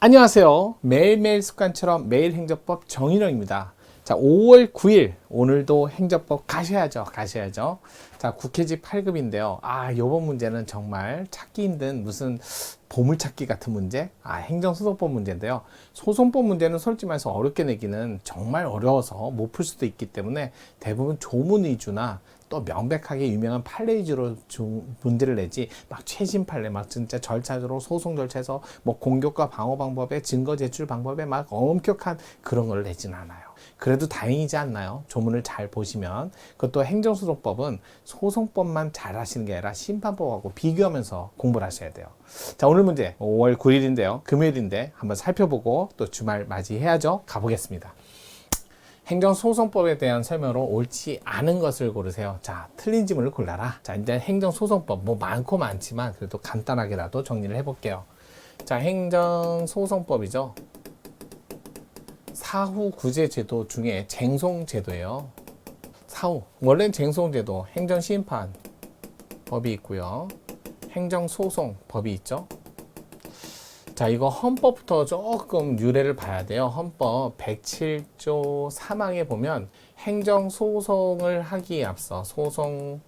안녕하세요. 매일매일 습관처럼 매일 행정법 정인영입니다. 자, 5월 9일 오늘도 행정법 가셔야죠. 가셔야죠. 자, 국회직 8급인데요. 아, 요번 문제는 정말 찾기 힘든 무슨 보물찾기 같은 문제? 아, 행정소송법 문제인데요. 소송법 문제는 솔직히 말해서 어렵게 내기는 정말 어려워서 못 풀 수도 있기 때문에 대부분 조문 위주나 또 명백하게 유명한 판례 위주로 주- 문제를 내지 막 최신 판례 막 진짜 절차적으로 소송 절차에서 뭐 공격과 방어 방법에 증거 제출 방법에 막 엄격한 그런 걸 내진 않아요. 그래도 다행이지 않나요? 조문을 잘 보시면 그것도 행정소송법은 소송법만 잘 하시는 게 아니라 심판법하고 비교하면서 공부를 하셔야 돼요. 자 오늘 문제 5월 9일인데요. 금요일인데 한번 살펴보고 또 주말 맞이해야죠. 가보겠습니다. 행정소송법에 대한 설명으로 옳지 않은 것을 고르세요. 자, 틀린 지문을 골라라. 자, 이제 행정소송법, 뭐 많고 많지만 그래도 간단하게라도 정리를 해볼게요. 자, 행정소송법이죠. 사후 구제제도 중에 쟁송제도예요. 사후. 원래는 쟁송제도, 행정심판 법이 있고요. 행정소송 법이 있죠. 자, 이거 헌법부터 조금 유래를 봐야 돼요. 헌법 107조 3항에 보면 행정 소송을 하기에 앞서 소송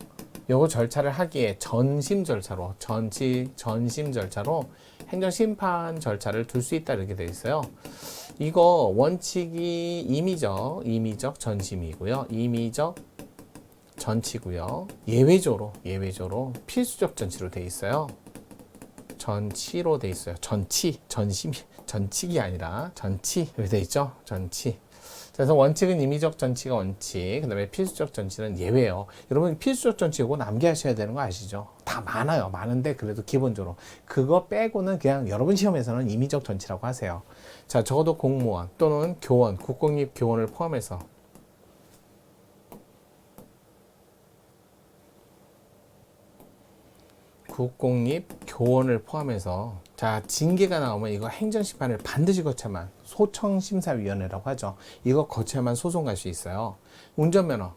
요거 절차를 하기에 전심 절차로 전치 전심 절차로 행정 심판 절차를 둘 수 있다 이렇게 되어 있어요. 이거 원칙이 임의적 임의적 전심이고요. 임의적 전치고요. 예외조로 예외조로 필수적 전치로 되어 있어요. 전치로 돼 있어요. 전치, 전심, 전칙이 아니라 전치 이렇게 돼 있죠. 전치. 그래서 원칙은 임의적 전치가 원칙, 그 다음에 필수적 전치는 예외예요. 여러분 필수적 전치 이거 남기하셔야 되는 거 아시죠? 다 많아요. 많은데 그래도 기본적으로 그거 빼고는 그냥 여러분 시험에서는 임의적 전치라고 하세요. 자, 적어도 공무원 또는 교원, 국공립 교원을 포함해서 국공립 교원을 포함해서 자 징계가 나오면 이거 행정심판을 반드시 거쳐야만 소청심사위원회라고 하죠. 이거 거쳐야만 소송 갈 수 있어요. 운전면허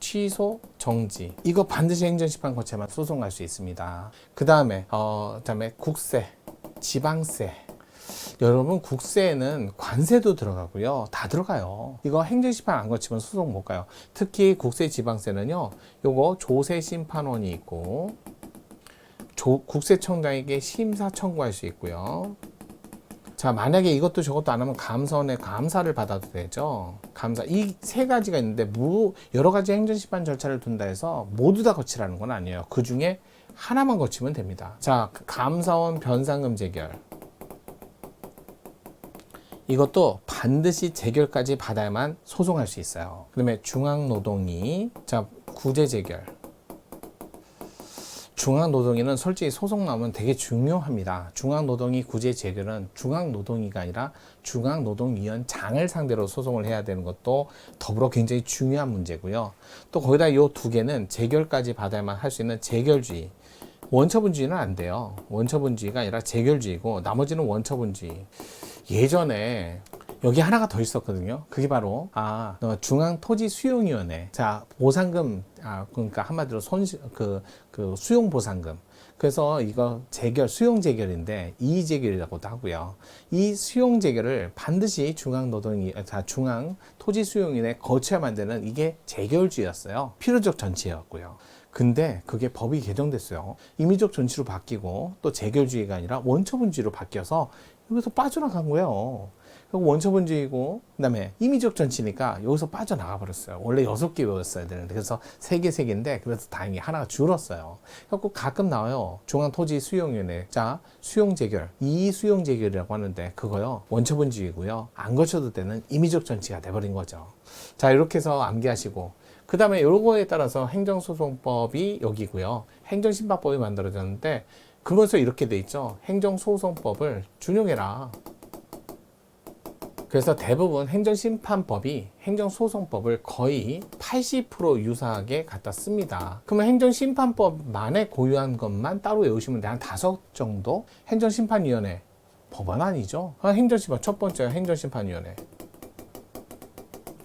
취소 정지 이거 반드시 행정심판 거쳐야만 소송 갈 수 있습니다. 그 다음에 어 그다음에 국세 지방세 여러분 국세에는 관세도 들어가고요. 다 들어가요. 이거 행정심판 안 거치면 소송 못 가요. 특히 국세 지방세는요. 요거 조세 심판원이 있고 조, 국세청장에게 심사 청구할 수 있고요. 자, 만약에 이것도 저것도 안 하면 감사원의 감사를 받아도 되죠. 감사. 이 세 가지가 있는데, 무, 여러 가지 행정심판 절차를 둔다 해서 모두 다 거치라는 건 아니에요. 그 중에 하나만 거치면 됩니다. 자, 그 감사원 변상금 재결. 이것도 반드시 재결까지 받아야만 소송할 수 있어요. 그다음에 중앙노동위, 자 구제 재결. 중앙노동위는 솔직히 소송 나오면 되게 중요합니다. 중앙노동위 구제 재결은 중앙노동위가 아니라 중앙노동위원장을 상대로 소송을 해야 되는 것도 더불어 굉장히 중요한 문제고요. 또 거기다 이 두 개는 재결까지 받아야만 할 수 있는 재결주의. 원처분주의는 안 돼요. 원처분주의가 아니라 재결주의고 나머지는 원처분주의. 예전에 여기 하나가 더 있었거든요. 그게 바로 아 어, 중앙토지수용위원회. 자 보상금 아 그러니까 한마디로 손실 그, 그 수용 보상금. 그래서 이거 재결 수용 재결인데 이의 재결이라고도 하고요. 이 수용 재결을 반드시 중앙 노동위 자 중앙 토지 수용위원회 거쳐야만 되는 이게 재결주였어요. 필요적 전치였고요. 근데 그게 법이 개정됐어요. 임의적 전치로 바뀌고 또 재결주의가 아니라 원처분주의로 바뀌어서 여기서 빠져나간 거예요. 원처분주의고 그다음에 임의적 전치니까 여기서 빠져나가 버렸어요. 원래 여섯 개였어야 되는데 그래서 세 개 세 개인데 그래서 다행히 하나가 줄었어요. 그래고 가끔 나와요. 중앙토지 수용위원회 자 수용 재결 이 수용 재결이라고 하는데 그거요 원처분주의고요. 안 거쳐도 되는 임의적 전치가 돼버린 거죠. 자 이렇게 해서 암기하시고 그 다음에 요거에 따라서 행정소송법이 여기고요. 행정심판법이 만들어졌는데 그것서 이렇게 돼 있죠. 행정소송법을 준용해라. 그래서 대부분 행정심판법이 행정소송법을 거의 80% 유사하게 갖다 씁니다. 그러면 행정심판법만에 고유한 것만 따로 외우시면 돼. 한 다섯 정도? 행정심판위원회. 법원 아니죠? 아, 행정심판, 첫 번째 행정심판위원회.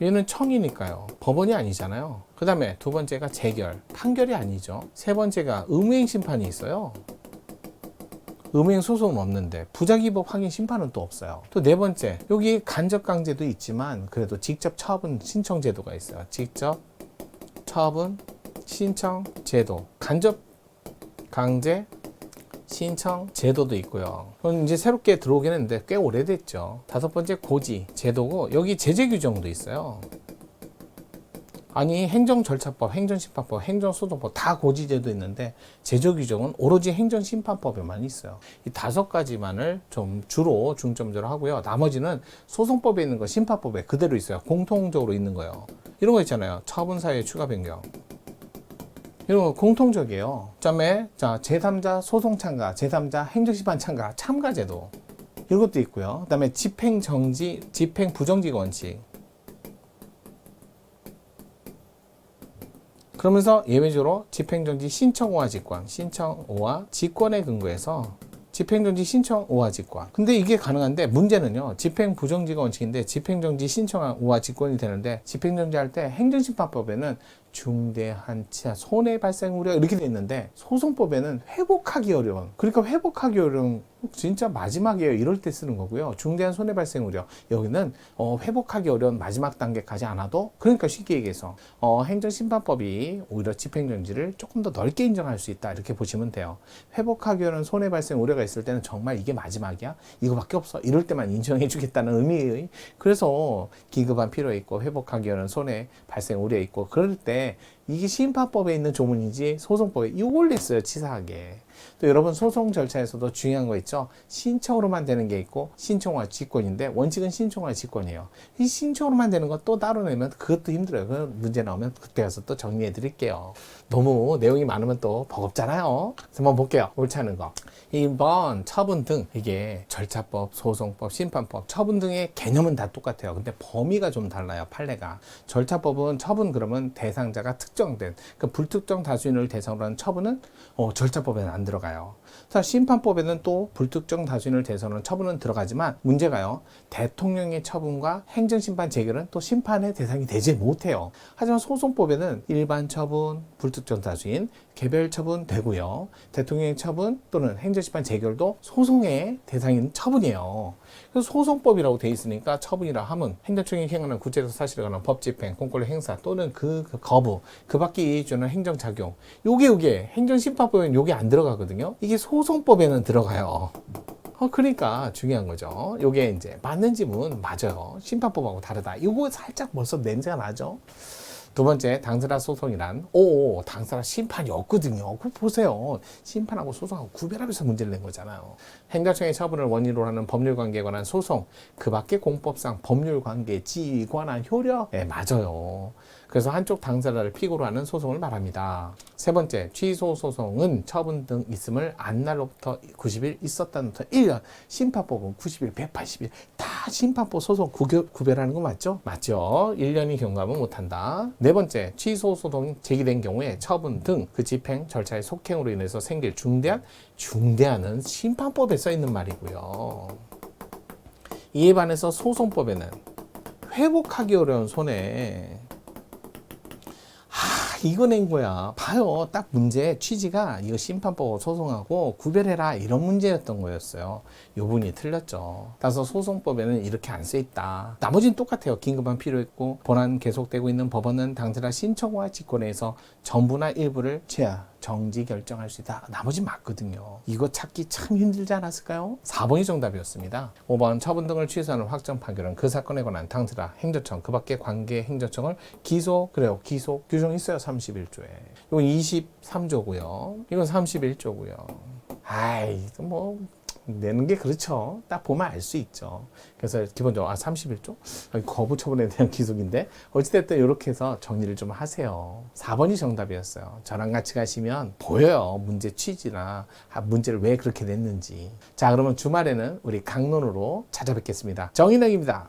얘는 청이니까요. 법원이 아니잖아요. 그 다음에 두 번째가 재결, 판결이 아니죠. 세 번째가 의무행 심판이 있어요. 음행 소송은 없는데 부작위법 확인 심판은 또 없어요. 또 네 번째 여기 간접 강제도 있지만 그래도 직접 처분 신청 제도가 있어요. 직접 처분 신청 제도 간접 강제 신청 제도도 있고요. 그럼 이제 새롭게 들어오긴 했는데 꽤 오래됐죠. 다섯 번째 고지 제도고 여기 제재 규정도 있어요. 아니 행정절차법, 행정심판법, 행정소송법 다 고지제도 있는데 제조 규정은 오로지 행정심판법에만 있어요. 이 다섯 가지만을 좀 주로 중점적으로 하고요. 나머지는 소송법에 있는 거 심판법에 그대로 있어요. 공통적으로 있는 거예요. 이런 거 있잖아요. 처분사유의 추가 변경. 이런 거 공통적이에요. 그다음에 자 제3자 소송 참가, 제3자 행정심판 참가, 참가제도 이런 것도 있고요. 그다음에 집행 정지, 집행 부정지 원칙. 그러면서 예외적으로 집행정지 신청 오화 직권, 신청 오화 직권에 근거해서 집행정지 신청 오화 직권. 근데 이게 가능한데 문제는요. 집행 부정지가 원칙인데 집행정지 신청 오화 직권이 되는데 집행정지 할 때 행정심판법에는 중대한 손해 발생 우려 이렇게 돼 있는데 소송법에는 회복하기 어려운 그러니까 회복하기 어려운 진짜 마지막이에요. 이럴 때 쓰는 거고요. 중대한 손해 발생 우려. 여기는 어, 회복하기 어려운 마지막 단계까지 않아도 그러니까 쉽게 얘기해서 어, 행정심판법이 오히려 집행정지를 조금 더 넓게 인정할 수 있다. 이렇게 보시면 돼요. 회복하기 어려운 손해 발생 우려가 있을 때는 정말 이게 마지막이야? 이거밖에 없어. 이럴 때만 인정해 주겠다는 의미의. 그래서 기급한 필요 있고 회복하기 어려운 손해 발생 우려 있고 그럴 때 이게 심판법에 있는 조문이지 소송법에 이걸 냈어요 치사하게 또 여러분 소송 절차에서도 중요한 거 있죠? 신청으로만 되는 게 있고 신청과 직권인데 원칙은 신청과 직권이에요. 이 신청으로만 되는 거 또 따로 내면 그것도 힘들어요. 그 문제 나오면 그때 가서 또 정리해 드릴게요. 너무 내용이 많으면 또 버겁잖아요. 한번 볼게요. 옳지 않은 거. 2번 처분 등. 이게 절차법, 소송법, 심판법. 처분 등의 개념은 다 똑같아요. 근데 범위가 좀 달라요. 판례가. 절차법은 처분 그러면 대상자가 특정된 그 불특정 다수인을 대상으로 한 처분은 어, 절차법에는 안 들어가요. 자, 심판법에는 또 불특정 다수인을 한 처분은 들어가지만 문제가요. 대통령의 처분과 행정심판 재결은 또 심판의 대상이 되지 못해요. 하지만 소송법에는 일반 처분, 불특정 다수인, 개별 처분 되고요. 대통령의 처분 또는 행정심판 재결도 소송의 대상인 처분이에요. 그래서 소송법이라고 돼 있으니까 처분이라 함은 행정청이 행하는 구체적 사실에 관한 법 집행, 공권력 행사 또는 그, 그 거부, 그 밖에 이해주는 행정작용. 요게 요게 행정심판법에는 요게 안 들어가 거든요. 이게 소송법에는 들어가요. 어, 그러니까 중요한 거죠. 요게 이제 맞는 지문 맞아요. 심판법하고 다르다. 이거 살짝 벌써 냄새가 나죠. 두 번째 당사자 소송이란 오 당사자 심판이 없거든요. 그 보세요. 심판하고 소송하고 구별하면서 문제를 낸 거잖아요. 행정청의 처분을 원인으로 하는 법률 관계에 관한 소송 그 밖에 공법상 법률 관계 지위 관한 효력 예 맞아요. 그래서 한쪽 당사자를 피고로 하는 소송을 말합니다. 세 번째, 취소 소송은 처분 등 있음을 안날로부터 90일 있었다부터 1년, 심판법은 90일, 180일 다 심판법 소송 구겨, 구별하는 거 맞죠? 맞죠. 1년이 경과하면 못한다. 네 번째, 취소 소송이 제기된 경우에 처분 등 그 집행 절차의 속행으로 인해서 생길 중대한 중대한은 심판법에 써 있는 말이고요. 이에 반해서 소송법에는 회복하기 어려운 손해 이거 낸 거야. 봐요. 딱 문제 취지가 이거 심판법 소송하고 구별해라 이런 문제였던 거였어요. 요 분이 틀렸죠. 따라서 소송법에는 이렇게 안써 있다. 나머지는 똑같아요. 긴급한 필요 있고 본안 계속되고 있는 법원은 당사자 신청과 직권에서 전부나 일부를 제하 정지 결정할 수 있다. 나머지 맞거든요. 이거 찾기 참 힘들지 않았을까요? 4번이 정답이었습니다. 5번 처분 등을 취소하는 확정 판결은 그 사건에 관한 당사자 행정청 그 밖에 관계 행정청을 기소 그래요. 기소 규정 있어요. 31조에. 이건 23조고요. 이건 31조고요. 아이 뭐 내는 게 그렇죠. 딱 보면 알 수 있죠. 그래서 기본적으로 아 31조 거부 처분에 대한 기속인데 어찌됐든 이렇게 해서 정리를 좀 하세요. 4번이 정답이었어요. 저랑 같이 가시면 보여요. 문제 취지나 아, 문제를 왜 그렇게 냈는지. 자 그러면 주말에는 우리 강론으로 찾아뵙겠습니다. 정인영입니다.